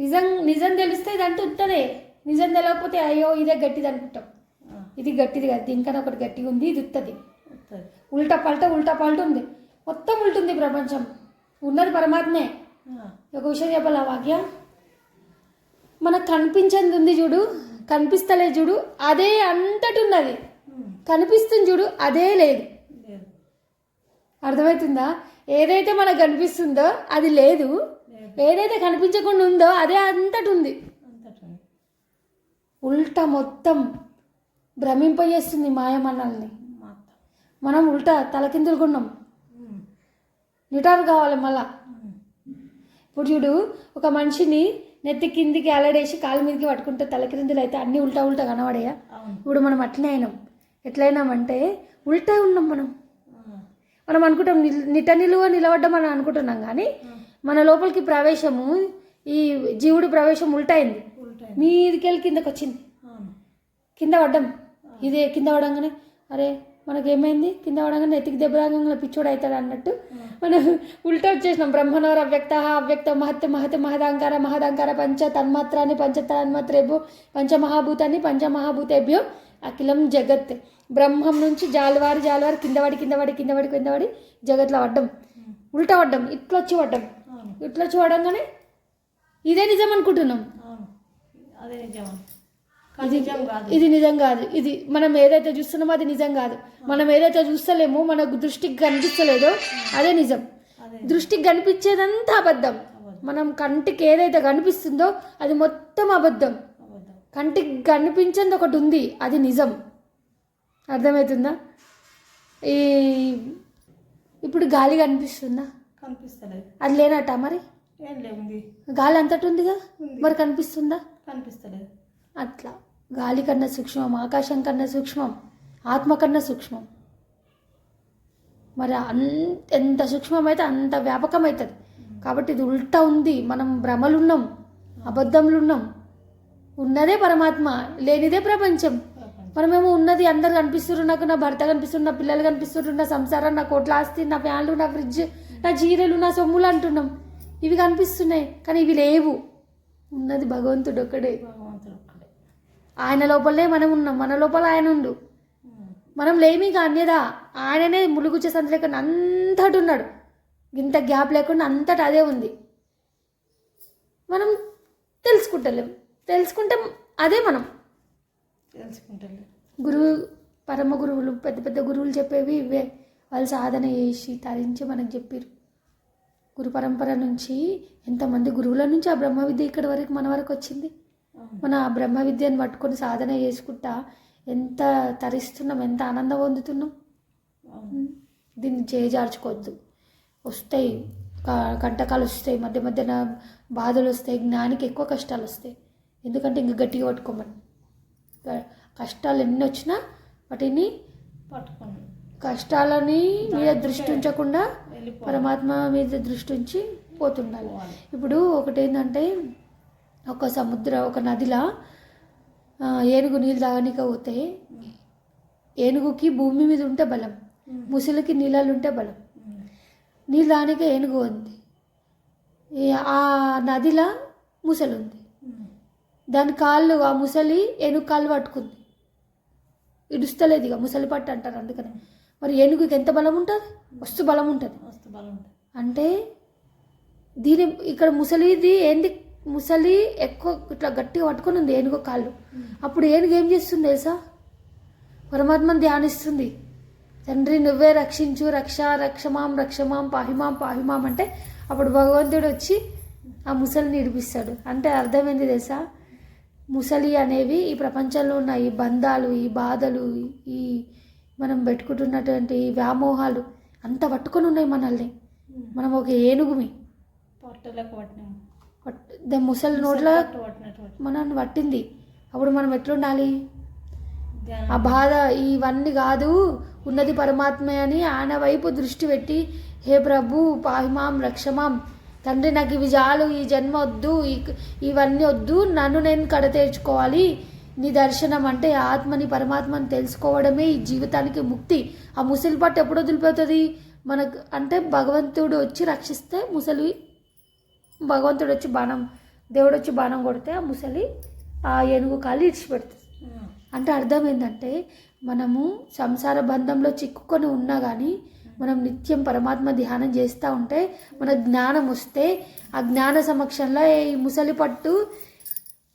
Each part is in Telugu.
నిజం నిజం తెలిస్తే ఇదంతా ఉత్తదే నిజం తెలియకపోతే అయ్యో ఇదే గట్టిది అనుకుంటాం. ఇది గట్టిది కాదు దీనికన్నా ఒకటి గట్టిగా ఉంది ఇది ఉత్తది. ఉల్టా పల్ట ఉల్టా పల్ట ఉంది. మొత్తం ఉంటుంది ప్రపంచం. ఉన్నది పరమాత్మే. ఒక విషయం చెప్పాలా వాక్య? మనకు కనిపించేది ఉంది చూడు కనిపిస్తలే చూడు అదే అంతటి ఉన్నది కనిపిస్తుంది చూడు అదే లేదు. అర్థమవుతుందా? ఏదైతే మనకు కనిపిస్తుందో అది లేదు. ఏదైతే కనిపించకుండా ఉందో అదే అంతటి ఉంది. ఉల్టా మొత్తం భ్రమింపజేస్తుంది మాయ మనల్ని మనం ఉల్టా తలకిందులుకున్నాం నిటారు కావాలి మళ్ళా. ఇప్పుడు చూడు ఒక మనిషిని నెత్తి కిందికి అలడేసి కాలు మీదకి పట్టుకుంటే తలకిందులు అయితే అన్నీ ఉల్టా ఉల్టా కనబడయా? ఇప్పుడు మనం అట్లనే అయినాం. ఎట్లయినామంటే ఉల్టా ఉన్నాం మనం. మనం అనుకుంటాం నిట నిలువ నిలబడ్డం అని అనుకుంటున్నాం కానీ మన లోపలికి ప్రవేశము ఈ జీవుడి ప్రవేశం ఉల్టైంది ఉల్టా మీదికెళ్ళి కిందకి వచ్చింది కింద పడ్డం. ఇదే కింద పడంగానే అరే మనకి ఏమైంది కింద పడంగానే ఎత్తికి దెబ్బ రాగంగా పిచ్చోడు అవుతాడు అన్నట్టు మనం ఉల్టా వచ్చేసినాం. బ్రహ్మణోర అవ్యక్త అవ్యక్త మహత్ మహత్ మహదాంకార మహదాంకార పంచ తన్మాత్రాన్ని పంచ తన్మాత్రేభ్యో పంచమహాభూతాన్ని పంచమహాభూతేభ్యో అఖిలం జగత్. బ్రహ్మం నుంచి జాలవారి జాలవారి కిందవాడి కిందవాడి కిందవాడి కిందవాడి జగత్లో పడ్డం. ఉల్టా పడ్డం. ఇట్లా వచ్చి పడ్డం. ఇట్లా వచ్చి పడంగానే ఇదే నిజం అనుకుంటున్నాం. అదే నిజం. ఇది నిజం కాదు. ఇది మనం ఏదైతే చూస్తున్నామో అది నిజం కాదు. మనం ఏదైతే చూస్తలేమో మనకు దృష్టికి కనిపిస్తలేదో అదే నిజం. దృష్టికి కనిపించేదంతా అబద్ధం. మనం కంటికి ఏదైతే కనిపిస్తుందో అది మొత్తం అబద్ధం. అబద్ధం. కంటికి కనిపించేది ఒకటి ఉంది అది నిజం. అర్థమవుతుందా? ఈ ఇప్పుడు గాలి కనిపిస్తుందా? కనిపిస్తలేదు. అది లేనట మరి? ఏం లేవుంది గాలి అంతటి ఉందిగా ఉంది. మరి కనిపిస్తుందా? కనిపిస్తలేదు. అట్లా. గాలి కన్నా సూక్ష్మం ఆకాశం కన్నా సూక్ష్మం ఆత్మ కన్నా సూక్ష్మం. మరి అన్ ఎంత సూక్ష్మమైతే అంత వ్యాపకం అవుతుంది కాబట్టి ఇది ఉల్టా ఉంది. మనం భ్రమలున్నాం అబద్ధంలున్నాం. ఉన్నదే పరమాత్మ లేనిదే ప్రపంచం. మనమేమో ఉన్నది అందరు కనిపిస్తున్నారు నాకు నా భర్త కనిపిస్తుంది నా పిల్లలు కనిపిస్తున్నారు నా సంసారం నా కోట్ల ఆస్తి నా ఫ్యాన్లు నా ఫ్రిడ్జ్ నా చీరలు నా సొమ్ములు అంటున్నాం. ఇవి కనిపిస్తున్నాయి కానీ ఇవి లేవు. ఉన్నది భగవంతుడు ఒక్కడే. ఆయన లోపలనే మనం ఉన్నాం. మన లోపల ఆయన ఉండు. మనం లేమి అన్యదా ఆయననే ములుగుచ్చే సంత లేకుండా అంతటి ఉన్నాడు. ఇంత గ్యాప్ లేకుండా అంతటి అదే ఉంది. మనం తెలుసుకుంటలేం. తెలుసుకుంటే అదే మనం. తెలుసుకుంటలేదు గురువు పరమ గురువులు పెద్ద పెద్ద గురువులు చెప్పేవి ఇవే. వాళ్ళు సాధన చేసి తరించి మనకు చెప్పారు గురు పరంపర నుంచి ఎంతమంది గురువుల నుంచి ఆ బ్రహ్మ విద్య ఇక్కడ వరకు మన వరకు వచ్చింది. మన ఆ బ్రహ్మ విద్యను పట్టుకొని సాధన చేసుకుంటా ఎంత తరిస్తున్నాం ఎంత ఆనందం పొందుతున్నాం? దీన్ని చేజార్చుకోవద్దు. వస్తాయి కంటకాలు వస్తాయి మధ్య మధ్యన బాధలు వస్తాయి జ్ఞానికి ఎక్కువ కష్టాలు వస్తాయి. ఎందుకంటే ఇంక గట్టిగా పట్టుకోమని. కష్టాలు ఎన్ని వచ్చినా వాటిని పట్టుకోండి కష్టాలని మీద దృష్టి ఉంచకుండా పరమాత్మ మీద దృష్టి ఉంచి పోతుండాలి. ఇప్పుడు ఒకటి ఏంటంటే ఒక సముద్ర ఒక నదిలా ఏనుగు నీళ్ళు తాగనీకి పోతే ఏనుగుకి భూమి మీద ఉంటే బలం ముసలికి నీళ్ళలు ఉంటే బలం. నీళ్ళు తాగనీకే ఏనుగు ఉంది. ఆ నదిలా ముసలి ఉంది. దాని కాళ్ళు ఆ ముసలి ఏనుగు కాళ్ళు పట్టుకుంది. ఇడుస్తలేదు ఇక ముసలి పట్టు అంటారు అందుకని. మరి ఏనుగుకి ఎంత బలం ఉంటుంది? వస్తు బలం ఉంటుంది. మస్తు బలం ఉంటుంది. అంటే దీని ఇక్కడ ముసలిది ఏంది? ముసలి ఎక్కువ ఇట్లా గట్టిగా పట్టుకొని ఉంది ఏనుగు కాళ్ళు. అప్పుడు ఏనుగు ఏం చేస్తుంది తెలుసా? పరమాత్మను ధ్యానిస్తుంది. తండ్రి నువ్వే రక్షించు రక్ష రక్షమాం రక్షమాం పాహిమాం పాహిమాం అంటే అప్పుడు భగవంతుడు వచ్చి ఆ ముసలిని ఇడిపిస్తాడు. అంటే అర్థమైంది తెలుసా? ముసలి అనేవి ఈ ప్రపంచంలో ఉన్న ఈ బంధాలు ఈ బాధలు ఈ మనం పెట్టుకుంటున్నటువంటి వ్యామోహాలు అంత పట్టుకొని ఉన్నాయి మనల్ని. మనం ఒక ఏనుగుమి. దా ముసలి నోట్లో. మనల్ని పట్టింది. అప్పుడు మనం ఎట్లుండాలి? ఆ బాధ ఇవన్నీ కాదు ఉన్నది పరమాత్మే అని ఆయన వైపు దృష్టి పెట్టి హే ప్రభు పాహిమాం రక్షమాం తండ్రి నాకు ఇవి చాలు ఈ జన్మ వద్దు ఈ- ఇవన్నీ వద్దు నన్ను నేను కడతేర్చుకోవాలి నీ దర్శనం అంటే ఆత్మని పరమాత్మని తెలుసుకోవడమే ఈ జీవితానికి ముక్తి. ఆ ముసలి పట్టు ఎప్పుడు వదిలిపోతుంది? మనకు అంటే భగవంతుడు వచ్చి రక్షిస్తే ముసలి భగవంతుడు వచ్చి బాణం దేవుడు వచ్చి బాణం కొడితే ఆ ముసలి ఆ ఏనుగు కాలు ఇడిచిపెడుతుంది. అంటే అర్థం ఏంటంటే మనము సంసార బంధంలో చిక్కుకొని ఉన్నా కానీ మనం నిత్యం పరమాత్మ ధ్యానం చేస్తూ ఉంటే మన జ్ఞానం వస్తే ఆ జ్ఞాన సమక్షంలో ఈ ముసలి పట్టు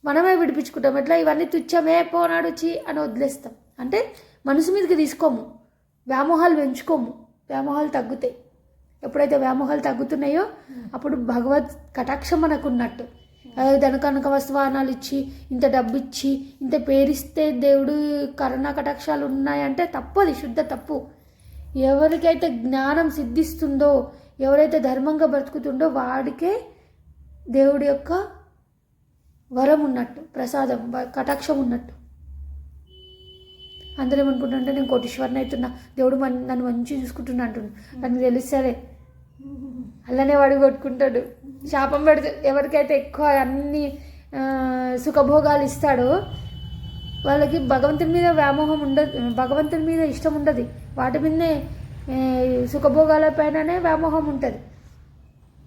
మనమే విడిపించుకుంటాం. ఎట్లా? ఇవన్నీ తుచ్చమే పోనాడు వచ్చి అని వదిలేస్తాం. అంటే మనసు మీదకి తీసుకోము. వ్యామోహాలు పెంచుకోము. వ్యామోహాలు తగ్గుతాయి. ఎప్పుడైతే వ్యామోహాలు తగ్గుతున్నాయో అప్పుడు భగవత్ కటాక్షం మనకు ఉన్నట్టు ధనకనక వస్తువాహనాలు ఇచ్చి ఇంత డబ్బు ఇచ్చి ఇంత పేరిస్తే దేవుడు కరుణా కటాక్షాలు ఉన్నాయంటే తప్పు అది శుద్ధ తప్పు. ఎవరికైతే జ్ఞానం సిద్ధిస్తుందో ఎవరైతే ధర్మంగా బ్రతుకుతుండో వాడికే దేవుడి యొక్క వరం ఉన్నట్టు ప్రసాదం కటాక్షం ఉన్నట్టు. అందరూ ఏమనుకుంటుంటే నేను కోటీశ్వరిని అవుతున్నా. దేవుడు మన నన్ను మంచి చూసుకుంటున్నా అంటున్నాను నాకు తెలుస్తలే. అలానే వాడు కొట్టుకుంటాడు. శాపం పెడితే ఎవరికైతే ఎక్కువ అన్ని సుఖభోగాలు ఇస్తాడో వాళ్ళకి భగవంతుని మీద వ్యామోహం ఉండదు భగవంతుని మీద ఇష్టం ఉండదు. వాటి మీదనే సుఖభోగాల పైననే వ్యామోహం ఉంటుంది.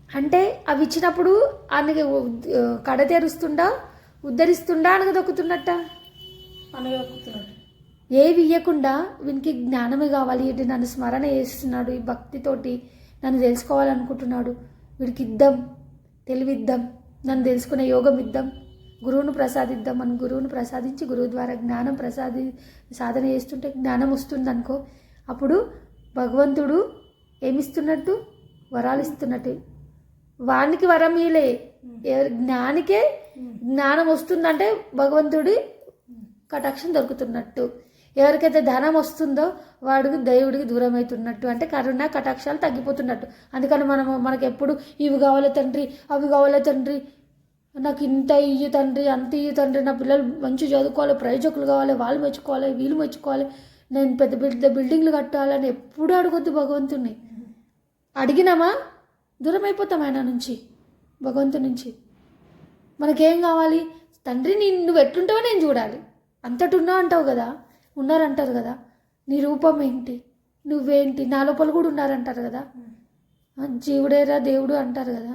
అంటే అవి ఇచ్చినప్పుడు ఆయనకి కడ తెరుస్తుండా ఉద్ధరిస్తుండా అనగదొక్కుతున్నట్ట? అనగొక్కుతున్నట్టు ఏవి ఇవ్వకుండా వీనికి జ్ఞానమే కావాలి. ఇటు నన్ను స్మరణ చేస్తున్నాడు ఈ భక్తితోటి. నన్ను తెలుసుకోవాలనుకుంటున్నాడు. వీడికి ఇద్దాం తెలివిద్దాం. నన్ను తెలుసుకునే యోగం ఇద్దాం గురువును ప్రసాదిద్దాం మన గురువును ప్రసాదించి గురువు ద్వారా జ్ఞానం ప్రసాది సాధన చేస్తుంటే జ్ఞానం వస్తుంది అనుకో అప్పుడు భగవంతుడు ఏమిస్తున్నట్టు? వరాలు ఇస్తున్నట్టు వానికి వరం ఇలే జ్ఞానికే జ్ఞానం వస్తుందంటే భగవంతుడి కటాక్షం దొరుకుతున్నట్టు. ఎవరికైతే ధనం వస్తుందో వాడికి దేవుడికి దూరం అవుతున్నట్టు అంటే కరుణ కటాక్షాలు తగ్గిపోతున్నట్టు. అందుకని మనం మనకి ఎప్పుడు ఇవి కావాలి తండ్రి అవి కావాలి తండ్రి. నాకు ఇంత ఇయ్యి తండ్రి అంత ఇయ్యి తండ్రి. నా పిల్లలు మంచి చదువుకోవాలి ప్రయోజకులు కావాలి వాళ్ళు మెచ్చుకోవాలి వీళ్ళు మెచ్చుకోవాలి. నేను పెద్ద పెద్ద బిల్డింగ్లు కట్టాలని ఎప్పుడు అడగొద్దు భగవంతుణ్ణి. అడిగినామా? దూరం అయిపోతాం ఆయన నుంచి భగవంతు నుంచి. మనకేం కావాలి? తండ్రి నీ నువ్వు ఎట్లుంటావో నేను చూడాలి. అంతటున్నావు అంటావు కదా ఉన్నారంటారు కదా. నీ రూపం ఏంటి? నువ్వేంటి? నా లోపల కూడా ఉన్నారంటారు కదా. జీవుడేరా దేవుడు అంటారు కదా.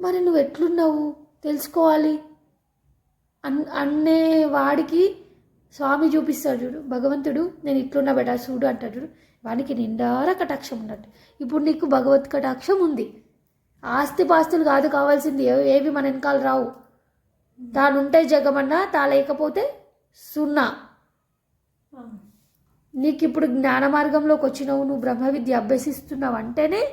మరి నువ్వు ఎట్లున్నావు? తెలుసుకోవాలి. అన్ అన్నే వాడికి స్వామి చూపిస్తాడు చూడు భగవంతుడు నేను ఇట్లున్నా బెటా చూడు అంటాడు చూడు. వానికి నిండార కటాక్షం ఉన్నట్టు ఇప్పుడు నీకు భగవత్ కటాక్షం ఉంది. ఆస్తి పాస్తులు కాదు కావాల్సింది ఏవి మన వెనకాల రావు. తానుంటే జగమన్నా తా లేకపోతే సున్నా. నీకు ఇప్పుడు జ్ఞాన మార్గంలోకి వచ్చినావు నువ్వు బ్రహ్మ విద్య అభ్యసిస్తున్నావు అంటేనే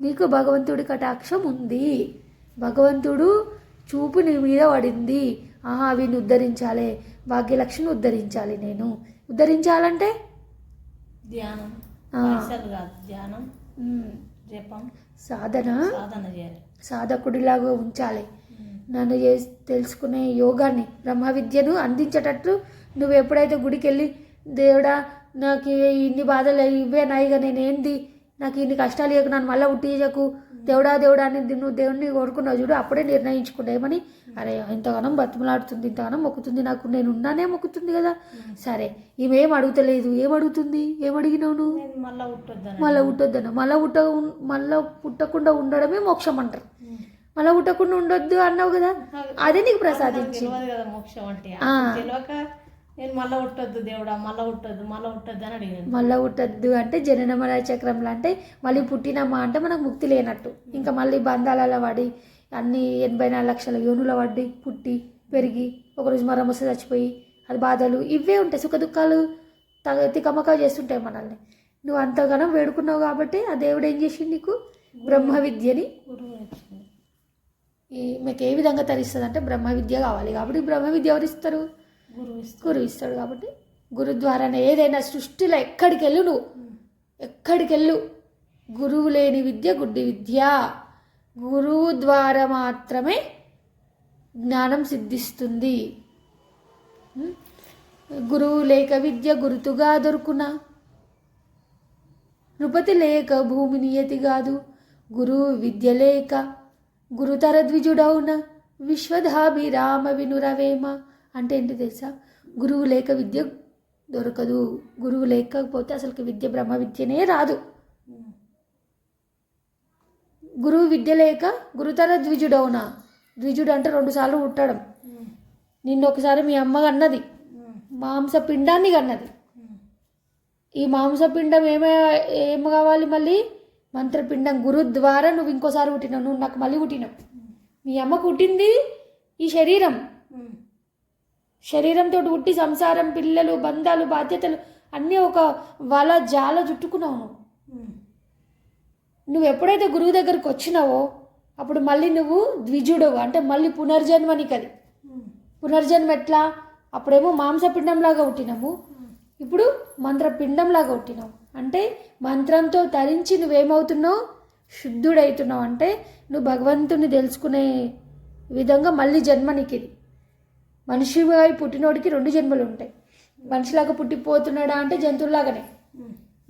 నీకు భగవంతుడి కటాక్షం ఉంది. భగవంతుడు చూపు నీ మీద పడింది. ఆహా వీని ఉద్ధరించాలి. భాగ్యలక్ష్మిని ఉద్ధరించాలి నేను. ఉద్ధరించాలంటే? ధ్యానం. పైసలు కాదు ధ్యానం జపం సాధన. సాధన చేయాలి. సాధకుడిలాగా ఉంచాలి. నన్ను చేసి తెలుసుకునే యోగాన్ని బ్రహ్మ విద్యను అందించేటట్టు నువ్వు ఎప్పుడైతే గుడికి వెళ్ళి దేవుడా నాకు ఇన్ని బాధలు ఇవే నాయిగా నేను ఏంది నాకు ఇన్ని కష్టాలు ఇవ్వకు నన్ను మళ్ళీ ఉట్టించకు దేవుడా దేవుడా అని నువ్వు దేవుడిని కోరుకున్నావు చూడు అప్పుడే నిర్ణయించుకుంటా. ఏమని? అరే ఇంతగానం బతిమలాడుతుంది ఇంతగానం మొక్కుతుంది నాకు నేను ఉన్నానే మొక్కుతుంది కదా. సరే ఈమె ఏం అడుగుతలేదు? ఏం అడుగుతుంది? ఏం అడిగినావు నువ్వు? మళ్ళీ ఉట్టొద్దని మళ్ళీ పుట్టొద్దన్న మళ్ళీ పుట్ట మళ్ళీ పుట్టకుండా ఉండడమే మోక్షం అంటారు. మళ్ళీ పుట్టకుండా ఉండొద్దు అన్నావు కదా. అదే నీకు ప్రసాదించి నేను మళ్ళీ ఉట్టొద్దు దేవుడా మళ్ళీ ఉట్టొద్దు మళ్ళీ ఉట్టొద్దు అని అడిగాను మళ్ళీ పుట్టద్దు అంటే జనన మరణ చక్రంలో అంటే మళ్ళీ పుట్టినమ్మా అంటే మనకు ముక్తి లేనట్టు. ఇంకా మళ్ళీ బంధాలలో పడి అన్ని ఎనభై నాలుగు లక్షల యోనుల పడి పుట్టి పెరిగి ఒకరోజు మరం వస్తే చచ్చిపోయి అది బాధలు ఇవే ఉంటాయి. సుఖ దుఃఖాలు తగ తికమక చేస్తుంటాయి మనల్ని. నువ్వు అంతగానో వేడుకున్నావు కాబట్టి ఆ దేవుడు ఏం చేసిండు నీకు? బ్రహ్మ విద్యని ఈ మీకు ఏ విధంగా తరిస్తుంది అంటే బ్రహ్మ విద్య కావాలి కాబట్టి బ్రహ్మ విద్య ఎవరు ఇస్తారు గురువు ఇస్తాడు. కాబట్టి గురు ద్వారానే ఏదైనా సృష్టిలో ఎక్కడికి వెళ్ళు నువ్వు. ఎక్కడికి వెళ్ళు గురువు లేని విద్య గుడ్డి విద్య. గురువు ద్వారా మాత్రమే జ్ఞానం సిద్ధిస్తుంది. గురువు లేక విద్య గురుతుగా దొరుకునా. నృపతి లేక భూమి నియతి కాదు. గురువు విద్య లేక గురుతర ద్విజుడౌన విశ్వధాభిరామ వినురవేమ. అంటే ఏంటి తెలుసా? గురువు లేక విద్య దొరకదు. గురువు లేకపోతే అసలుకి విద్య బ్రహ్మ విద్యనే రాదు. గురువు విద్య లేక గురుతర ద్విజుడవునా? ద్విజుడు అంటే రెండుసార్లు పుట్టడం. నిన్న ఒకసారి మీ అమ్మ అన్నది మాంసపిండాన్ని కన్నది. ఈ మాంసపిండం ఏమే ఏం కావాలి మళ్ళీ? మంత్రపిండం. గురు ద్వారా నువ్వు ఇంకోసారి పుట్టినావు. నువ్వు నాకు మళ్ళీ పుట్టినావు. మీ అమ్మ పుట్టింది ఈ శరీరం. శరీరంతో పుట్టి సంసారం పిల్లలు బంధాలు బాధ్యతలు అన్నీ ఒక వల జాల చుట్టుకున్నావు నువ్వు. నువ్వు ఎప్పుడైతే గురువు దగ్గరికి వచ్చినావో అప్పుడు మళ్ళీ నువ్వు ద్విజుడవు అంటే మళ్ళీ పునర్జన్మ నీకు అది పునర్జన్మ ఎట్లా? అప్పుడేమో మాంసపిండంలాగా పుట్టినాము ఇప్పుడు మంత్రపిండంలాగా పుట్టినావు అంటే మంత్రంతో తరించి నువ్వేమవుతున్నావు? శుద్ధుడవుతున్నావు అంటే నువ్వు భగవంతుని తెలుసుకునే విధంగా మళ్ళీ జన్మ నీకు ఇది మనిషిగా పుట్టినోడికి రెండు జన్మలు ఉంటాయి. మనిషిలాగా పుట్టిపోతున్నాడా అంటే జంతువులాగానే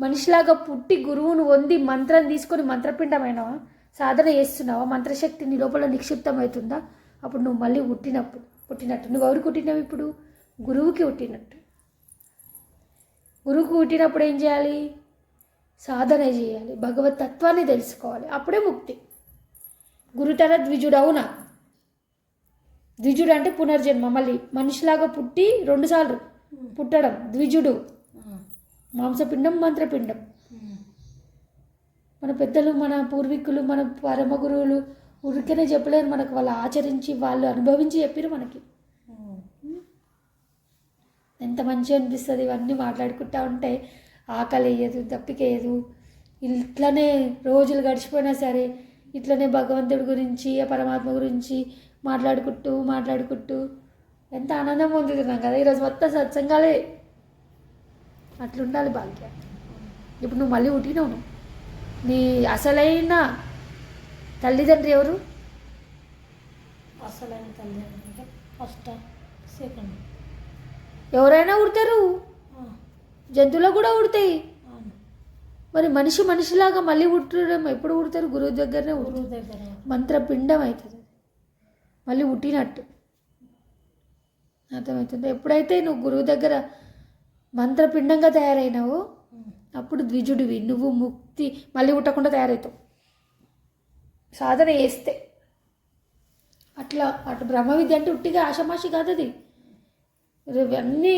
మనిషిలాగా పుట్టి గురువును పొంది మంత్రం తీసుకొని మంత్రపిండమైనవా? సాధన చేస్తున్నావా? మంత్రశక్తి నీ లోపల నిక్షిప్తమవుతుందా? అప్పుడు నువ్వు మళ్ళీ పుట్టినప్పుడు పుట్టినట్టు. నువ్వు ఎవరు పుట్టినవి ఇప్పుడు? గురువుకి పుట్టినట్టు. గురువుకి పుట్టినప్పుడు ఏం చేయాలి? సాధన చేయాలి. భగవత్ తత్వాన్ని తెలుసుకోవాలి. అప్పుడే ముక్తి. గురుతర ద్విజుడు అవునా? ద్విజుడు అంటే పునర్జన్మ. మళ్ళీ మనిషిలాగా పుట్టి రెండుసార్లు పుట్టడం. ద్విజుడు. మాంసపిండం మంత్రపిండం. మన పెద్దలు మన పూర్వీకులు మన పరమ గురువులు ఉరికనే చెప్పలేరు మనకు. వాళ్ళు ఆచరించి వాళ్ళు అనుభవించి చెప్పారు మనకి. ఎంత మంచిగా అనిపిస్తుంది. ఇవన్నీ మాట్లాడుకుంటా ఉంటే ఆకలి వేయదు దప్పికేయదు ఇట్లనే రోజులు గడిచిపోయినా సరే ఇట్లనే భగవంతుడి గురించి పరమాత్మ గురించి మాట్లాడుకుంటూ మాట్లాడుకుంటూ. ఎంత ఆనందం పొందుతున్నాం కదా. ఈరోజు మొత్తం సత్సంగాలే. అట్లుండాలి భాగ్య. ఇప్పుడు నువ్వు మళ్ళీ పుట్టినావు నువ్వు. నీ అసలైన తల్లిదండ్రి ఎవరు? అసలైన తల్లి అంటే ఫస్ట్ సెకండ్. ఎవరైనా ఉడతారు జంతువులు కూడా ఉడతాయి మరి మనిషి మనిషిలాగా మళ్ళీ పుట్టడం ఎప్పుడు పుడతారు గురువు దగ్గరనే దగ్గర మంత్రపిండం అవుతుంది. మళ్ళీ పుట్టినట్టు అర్థమవుతుంది? ఎప్పుడైతే నువ్వు గురువు దగ్గర మంత్రపిండంగా తయారైనావో అప్పుడు ద్విజుడివి. నువ్వు ముక్తి మళ్ళీ పుట్టకుండా తయారవుతావు. సాధన చేస్తే. అట్లా అటు బ్రహ్మ విద్య అంటే ఉట్టిగా ఆషమాషి కాదు అది. ఇవన్నీ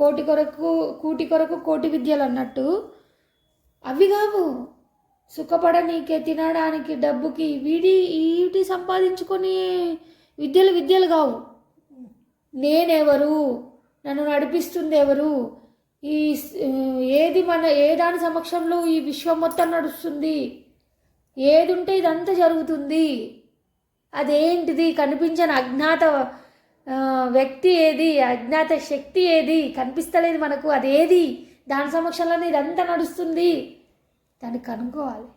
కోటి కొరకు కూటి కొరకు కోటి విద్యలు అన్నట్టు. అవి కావు. సుఖపడనీకే తినడానికి డబ్బుకి వీడి వీటి సంపాదించుకొని విద్యలు విద్యలు కావు. నేనెవరు? నన్ను నడిపిస్తుంది ఎవరు ఈ ఏది మన ఏ దాని సమక్షంలో ఈ విశ్వం మొత్తం నడుస్తుంది? ఏది ఉంటే ఇదంతా జరుగుతుంది. అదేంటిది? కనిపించని అజ్ఞాత వ్యక్తి ఏది? అజ్ఞాత శక్తి ఏది? కనిపిస్తలేదు మనకు. అదేది? దాని సమక్షంలోనే ఇదంతా నడుస్తుంది. దాన్ని కనుక్కోవాలి.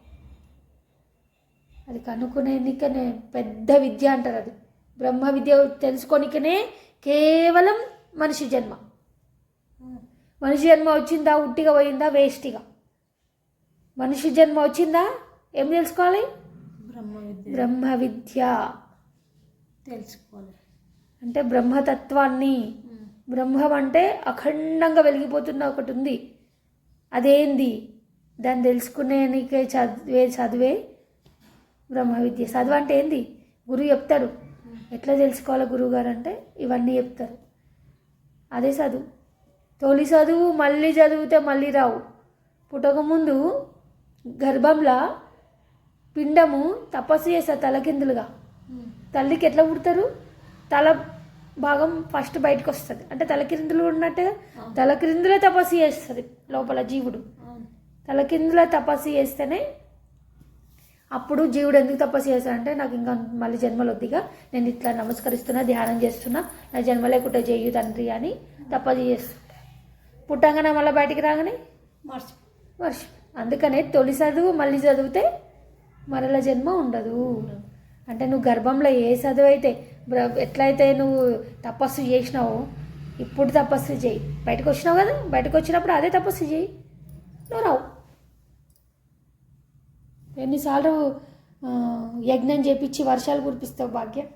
అది కనుక్కునేనికనే పెద్ద విద్య అంటారు అది. బ్రహ్మ విద్య తెలుసుకోనికనే కేవలం మనిషి జన్మ. మనిషి జన్మ వచ్చిందా ఉట్టిగా పోయిందా వేస్ట్గా మనిషి జన్మ వచ్చిందా ఏం తెలుసుకోవాలి? బ్రహ్మ విద్య. బ్రహ్మ విద్య. తెలుసుకోవాలి. అంటే బ్రహ్మతత్వాన్ని. బ్రహ్మం అంటే అఖండంగా వెలిగిపోతున్న ఒకటి ఉంది అదేంది? దాన్ని తెలుసుకునే నీకే చదివే చదివే బ్రహ్మ విద్య. చదువు అంటే ఏంది? గురువు చెప్తాడు ఎట్లా తెలుసుకోవాలి గురువు గారు అంటే ఇవన్నీ చెప్తారు. అదే చదువు. తొలి చదువు మళ్ళీ చదివితే మళ్ళీ రావు. పుట్టక ముందు గర్భంలో పిండము తపస్సు చేస్తారు తలకిందులుగా. తల్లికి ఎట్లా పుడతారు? తల భాగం ఫస్ట్ బయటకు వస్తుంది. అంటే తలకిందులు ఉన్నట్టుగా తలకిందులే తపస్సు చేస్తుంది లోపల జీవుడు. తలకిందులే తపస్సు చేస్తేనే అప్పుడు జీవుడు ఎందుకు తపస్సు చేస్తాడంటే నాకు ఇంకా మళ్ళీ జన్మలు వద్దిగా నేను ఇట్లా నమస్కరిస్తున్నా ధ్యానం చేస్తున్నా నా జన్మ లేకుండా చేయు తండ్రి అని తపస్సు చేస్తుంటా. పుట్టంగానే మళ్ళీ బయటికి రాగానే? మర్చి వర్షం. అందుకనే తొలి చదువు మళ్ళీ చదివితే మరల జన్మ ఉండదు. అంటే నువ్వు గర్భంలో ఏ చదువు అయితే ఎట్లయితే నువ్వు తపస్సు చేసినావో ఇప్పుడు తపస్సు చేయి. బయటకు వచ్చినావు కదా బయటకు వచ్చినప్పుడు అదే తపస్సు చేయి. నువ్వు రావు. ఎన్నిసార్లు యజ్ఞం చేపించి వర్షాలు కురిపిస్తావు భాగ్యం?